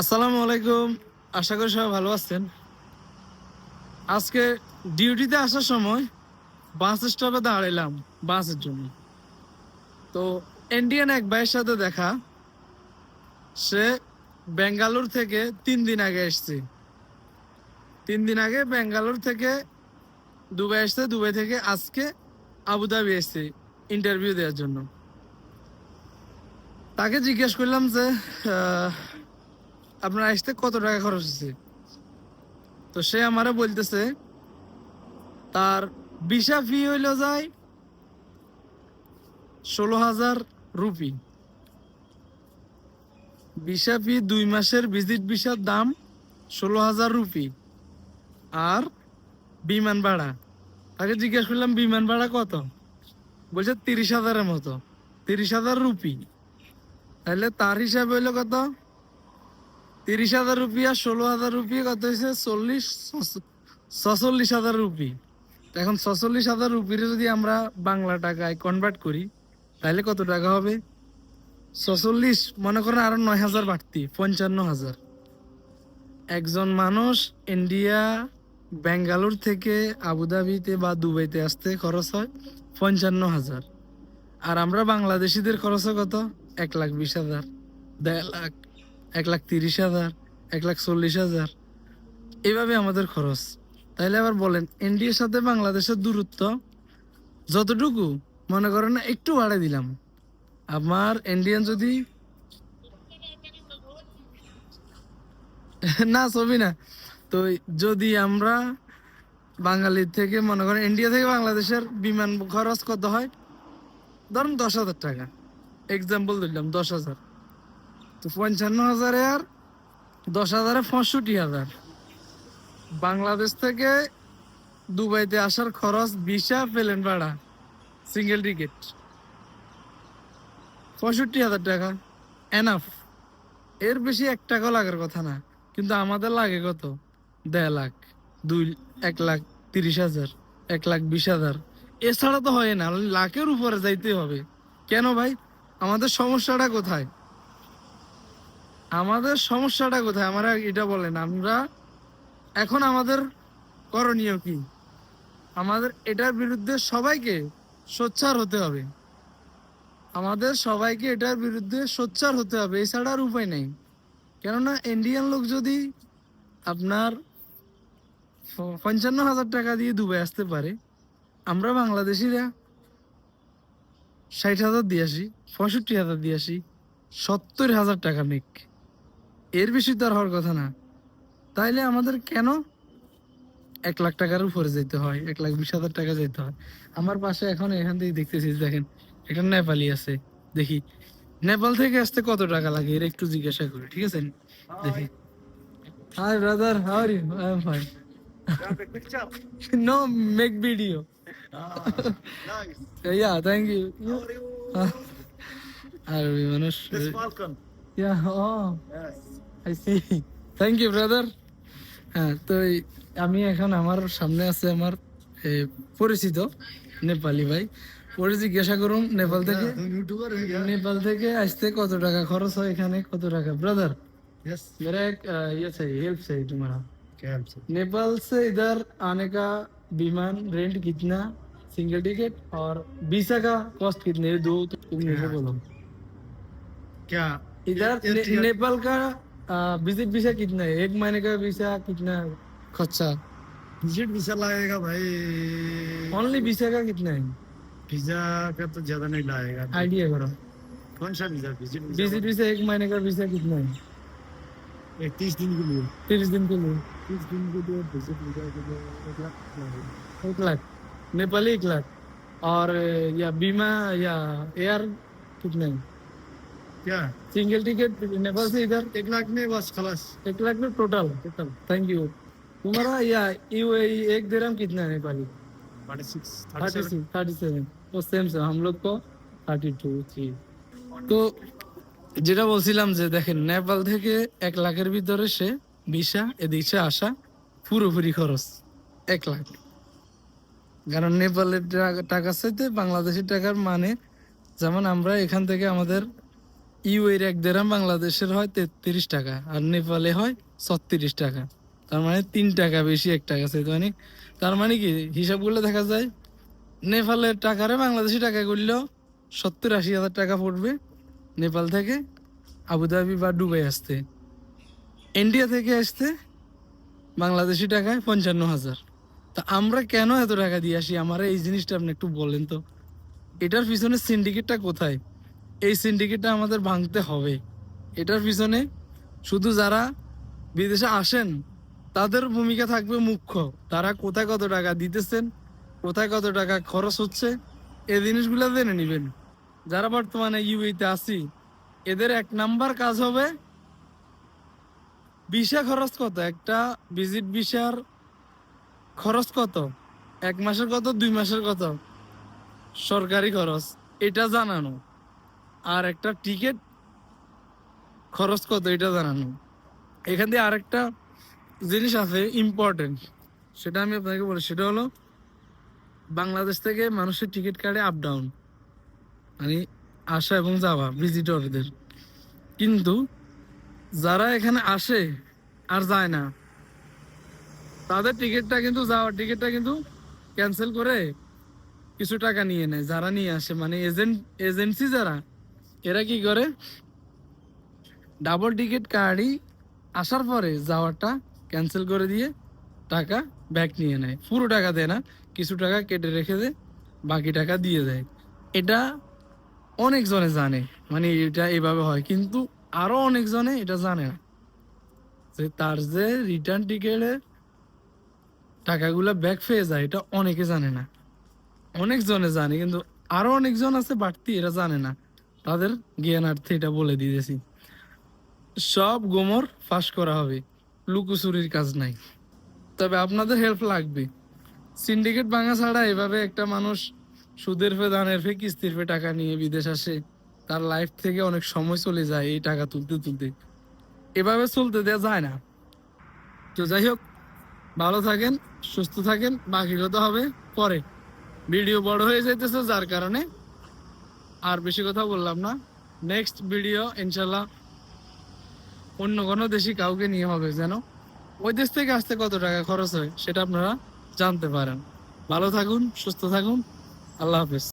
আসসালামু আলাইকুম। আশা করি সবাই ভালো আছেন। আজকে ডিউটিতে আসার সময় বাস স্টপে দাঁড়াইলাম বাসের জন্য। তো ইন্ডিয়ান এক ভাইয়ের সাথে দেখা। সে বেঙ্গালুর থেকে তিন দিন আগে এসছে। তিন দিন আগে বেঙ্গালুর থেকে দুবাই এসছে। দুবাই থেকে আজকে আবুধাবি এসছে ইন্টারভিউ দেওয়ার জন্য। তাকে জিজ্ঞেস করলাম যে আপনার আসতে কত টাকা খরচ হচ্ছে তো সে আমারে বলতেছে, তার ভিসা ফি হইল যায় ষোলো হাজার রুপি। ভিসা ফি দুই মাসের ভিজিট ভিসার দাম ষোলো হাজার রুপি। আর বিমান ভাড়া। তাকে জিজ্ঞেস করলাম, বিমান ভাড়া কত? বলছে তিরিশ হাজারের মতো। তিরিশ হাজার রুপি। তাহলে তার হিসাবে হইল কত? তিরিশ হাজার রুপিয়া, ষোলো হাজার রুপি কত হয়েছে? চল্লিশ ছচল্লিশ হাজার রুপি। এখন ছচল্লিশ হাজার রুপির যদি আমরা বাংলা টাকায় কনভার্ট করি, তাহলে কত টাকা হবে? ছচল্লিশ, মনে করেন আরও নয় হাজার বাড়তি, পঞ্চান্ন হাজার। একজন মানুষ ইন্ডিয়া বেঙ্গালুর থেকে আবুধাবিতে বা দুবাইতে আসতে খরচ হয় পঞ্চান্ন হাজার। আর আমরা বাংলাদেশিদের খরচ কত? এক লাখ বিশ হাজার, দেড় লাখ। এক লাখ তিরিশ হাজার, এক লাখ চল্লিশ হাজার। এইভাবে আমাদের খরচ। তাইলে আবার বলেন ইন্ডিয়ার সাথে বাংলাদেশের দূরত্ব যতটুকু, মনে করেন না, একটু বাড়াই দিলাম। আমার ইন্ডিয়ান যদি না, ছবি না। তো যদি আমরা বাঙালির থেকে, মনে করেন ইন্ডিয়া থেকে বাংলাদেশের বিমান খরচ কত হয়? ধরুন দশ হাজার টাকা। এক্সাম্পল দিলাম, দশ হাজার। তো পঞ্চান্ন হাজারে আর দশ হাজারে পঁয়ষট্টি হাজার। বাংলাদেশ থেকে দুবাইতে আসার খরচ ভিসা পেলেন ভাড়া, সিঙ্গেল টিকিট। পঁয়ষট্টি হাজার টাকা এনাফ এর বেশি এক টাকাও লাগার কথা না, কিন্তু আমাদের লাগে কত? দেড় লাখ, দুই, এক লাখ তিরিশ হাজার, এক লাখ বিশ হাজার। এছাড়া তো হয় না, লাখের উপরে যাইতে হবে। কেন ভাই? আমাদের সমস্যাটা কোথায়? আমাদের সমস্যাটা কোথায়? আমরা এটা বলেন, আমরা এখন আমাদের করণীয় কি? আমাদের এটার বিরুদ্ধে সবাইকে সোচ্চার হতে হবে। আমাদের সবাইকে এটার বিরুদ্ধে সোচ্চার হতে হবে এছাড়া আর উপায় নেই। কেননা ইন্ডিয়ান লোক যদি আপনার পঞ্চান্ন হাজার টাকা দিয়ে দুবাই আসতে পারে, আমরা বাংলাদেশিরা ষাট হাজার দিয়ে আসি, পঁয়ষট্টি হাজার দিয়ে আসি, সত্তর হাজার টাকা মেক এর বেশি তো আর হওয়ার কথা না। তাইলে আমাদের কেন এক লাখ টাকার উপরে যেতে হয় এক লাখ বিশ হাজার টাকা যেতে হয়? আমার পাশে এখন এখান থেকে দেখতেছি দেখেন এটা নেপালি আছে দেখি। নেপাল থেকে আসতে কত টাকা লাগে? এর একটু জিজ্ঞাসা করি ঠিক আছে? দেখি। Hi brother how are you I am fine no make video yeah thank you আরবি মানুষ Falcon. Yeah O Yes. I see thank you brother হ্যাঁ তো এই আমি এখন আমার সামনে আছে আমার এ, পরিচিত নেপালি ভাই পরে জিজ্ঞাসা করুন নেপাল থেকে तुम यूट्यूबर हो क्या নেপাল থেকে আসতে কত টাকা খরচ হয় এখানে কত টাকা ब्रदर यस मेरा एक अ, ये चाहिए हेल्प चाहिए तुम्हारा क्या से नेपाल से इधर आने का विमान रेंट कितना सिंगल टिकट और वीसा का कॉस्ट कितने ये दो तो तुम मेरे को बोलो क्या इधर ने, नेपाल का विज़िट वीसा कितना है? एक महीने का वीसा कितना खर्चा? विज़िट वीज़ा लगेगा भाई। ओनली वीसा का कितना है? वीज़ा का तो ज़्यादा नहीं लगेगा। आइडिया करो। कौन सा वीज़ा? विज़िट विज़िट वीसा एक महीने का वीसा कितना है? वीज़ा तीस दिन के लिए। तीस दिन के लिए। तीस दिन के लिए विज़िट वीज़ा के लिए एक लाख एक लाख? नेपाली एक लाख? और या बीमा या एयर कितना है? क्या सिंगल टिकट नेपाल से इधर एक लाख में बस खलास एक लाख में टोटल टोटल थैंक यू तुम्हारा या यू एक दिरहम कितना है Nepali thirty six thirty six thirty seven वो सेम से हम लोग को থার্টি টু থ্রি তো যেটা বলছিলাম যে দেখেন নেপাল থেকে এক লাখের ভিতরে সে ভিসা এদিকে আসা পুরোপুরি খরচ এক লাখ কারণ নেপালের টাকা- টাকার সাথে বাংলাদেশের টাকার মানে যেমন আমরা এখান থেকে আমাদের ইউএর এক দেরাম বাংলাদেশের হয় তেত্রিশ টাকা আর নেপালে হয় ছত্রিশ টাকা। তার মানে তিন টাকা বেশি এক টাকা সেই অনেক তার মানে কি? হিসাব করলে দেখা যায়, নেপালের টাকারে বাংলাদেশি টাকা করলেও সত্তর আশি হাজার টাকা পড়বে নেপাল থেকে আবুধাবি বা ডুবাই আসতে। ইন্ডিয়া থেকে আসতে বাংলাদেশি টাকায় পঞ্চান্ন হাজার। তা আমরা কেন এত টাকা দিয়ে আসি? আমার এই জিনিসটা আপনি একটু বলেন তো। এটার পিছনে সিন্ডিকেটটা কোথায়? এই সিন্ডিকেটটা আমাদের ভাঙতে হবে। এটার পিছনে শুধু যারা বিদেশে আসেন, তাদের ভূমিকা থাকবে মুখ্য। তারা কোথায় কত টাকা দিতেছেন, কোথায় কত টাকা খরচ হচ্ছে, এই জিনিসগুলো জেনে নেবেন। যারা বর্তমানে ইউএতে আসি এদের এক নাম্বার কাজ হবে ভিসা খরচ কত? একটা ভিজিট ভিসার খরচ কত? এক মাসের কত? দুই মাসের কত? সরকারি খরচ। এটা জানানো। আর একটা টিকিট খরচ কত এটা জানানো। এখান দিয়ে আরেকটা জিনিস আছে ইম্পর্টেন্ট সেটা আমি আপনাকে বলি, সেটা হলো বাংলাদেশ থেকে মানুষের টিকিট কাটে আপ ডাউন মানে আসা এবং যাওয়া ভিজিটরদের কিন্তু যারা এখানে আসে আর যায় না, তাদের টিকিটটা কিন্তু যাওয়ার টিকিটটা কিন্তু ক্যান্সেল করে কিছু টাকা নিয়ে নেয়, যারা নিয়ে আসে মানে এজেন্ট এজেন্সি যারা এরা কি করে? ডাবল টিকিট কার্ডই আসার পরে যাওয়ারটা ক্যান্সেল করে দিয়ে টাকা ব্যাক নিয়ে নেয়। পুরো টাকা দেয় না, কিছু টাকা কেটে রেখে দেয়, বাকি টাকা দিয়ে দেয়। এটা অনেকজনে জানে মানে এটা এভাবে হয়। কিন্তু আরও অনেকজনে এটা জানে না, যে তার যে রিটার্ন টিকেটের টাকাগুলো ব্যাক পেয়ে যায়, এটা অনেকে জানে না। অনেকজনে জানে কিন্তু আরও অনেকজন আছে বাড়তি, এরা জানে না। তাদের জ্ঞানার্থে এটা বলে দিয়েছি সব গোমর ফাঁস করা হবে লুকোচুরির কাজ নাই। তবে আপনাদের হেল্প লাগবে। সিন্ডিকেট ভাঙা ছাড়া এভাবে একটা মানুষ সুদের ফে, দানের ফে, কিস্তির ফে টাকা নিয়ে বিদেশ আসে, তার লাইফ থেকে অনেক সময় চলে যায় এই টাকা তুলতে তুলতে। এভাবে চলতে দেওয়া যায় না। তো যাই হোক, ভালো থাকেন, সুস্থ থাকেন বাকি কথা হবে পরে। ভিডিও বড় হয়ে যাইতেছে, যার কারণে আর বেশি কথা বললাম না। নেক্সট ভিডিও ইনশাল্লাহ অন্য কোনো দেশি কাউকে নিয়ে হবে যেন। ওই দেশ থেকে আসতে কত টাকা খরচ হয়, সেটা আপনারা জানতে পারেন। ভালো থাকুন, সুস্থ থাকুন। আল্লাহ হাফেজ।